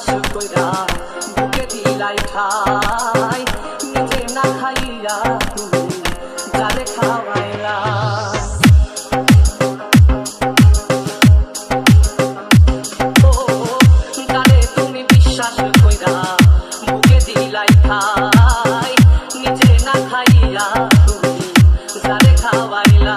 আসুক কইরা বুকে দিলাই ঠাই নিজে না খাইয়া তুমি জালে খাওয়াইলা। তুমি নিজে না খাইয়া তুমি খাওয়াইলা।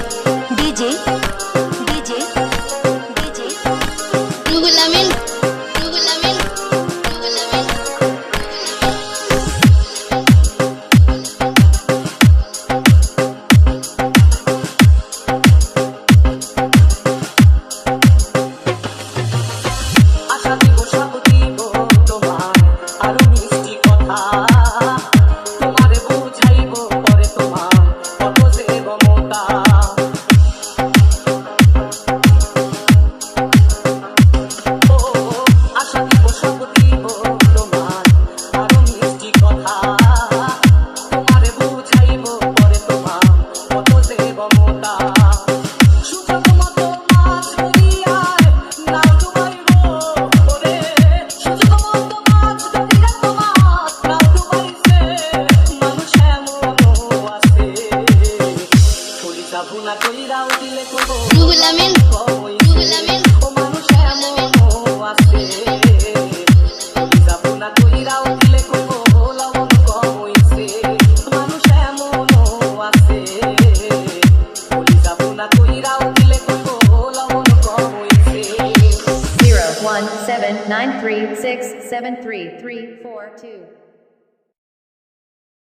Zero one seven nine three six seven three three four two.